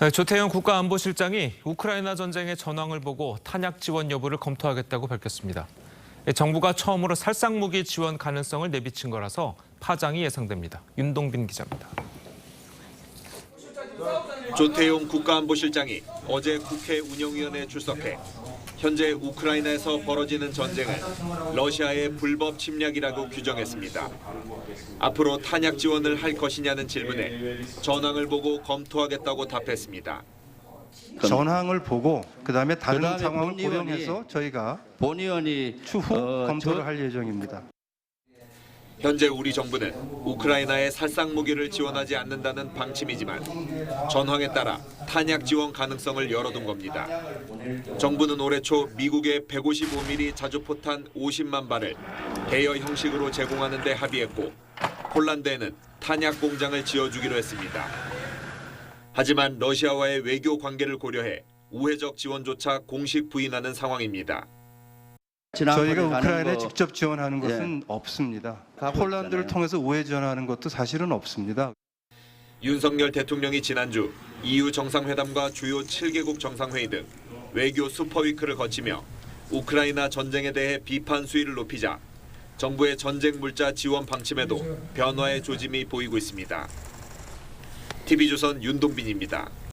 네, 조태영 국가안보실장이 우크라이나 전쟁의 전황을 보고 탄약 지원 여부를 검토하겠다고 밝혔습니다. 예, 정부가 처음으로 살상무기 지원 가능성을 내비친 거라서 파장이 예상됩니다. 윤동빈 기자입니다. 조태용 국가안보실장이 어제 국회 운영위원회에 출석해 현재 우크라이나에서 벌어지는 전쟁을 러시아의 불법 침략이라고 규정했습니다. 앞으로 탄약 지원을 할 것이냐는 질문에 전황을 보고 검토하겠다고 답했습니다. 전황을 보고 그다음에 다른 그다음에 상황을 본 의원이 고려해서 저희가 본 의원이 추후 어, 검토를 저- 할 예정입니다. 현재 우리 정부는 우크라이나에 살상 무기를 지원하지 않는다는 방침이지만 전황에 따라 탄약 지원 가능성을 열어둔 겁니다. 정부는 올해 초 미국의 155mm 자주포탄 50만 발을 대여 형식으로 제공하는 데 합의했고 폴란드에는 탄약 공장을 지어주기로 했습니다. 하지만 러시아와의 외교 관계를 고려해 우회적 지원조차 공식 부인하는 상황입니다. 저희가 우크라이나에 거 직접 지원하는 예. 것은 없습니다. 가고 폴란드를 있잖아요. 통해서 우회 지원하는 것도 사실은 없습니다. 윤석열 대통령이 지난주 EU 정상회담과 주요 7개국 정상회의 등 외교 슈퍼위크를 거치며 우크라이나 전쟁에 대해 비판 수위를 높이자 정부의 전쟁 물자 지원 방침에도 변화의 조짐이 보이고 있습니다. TV조선 윤동빈입니다.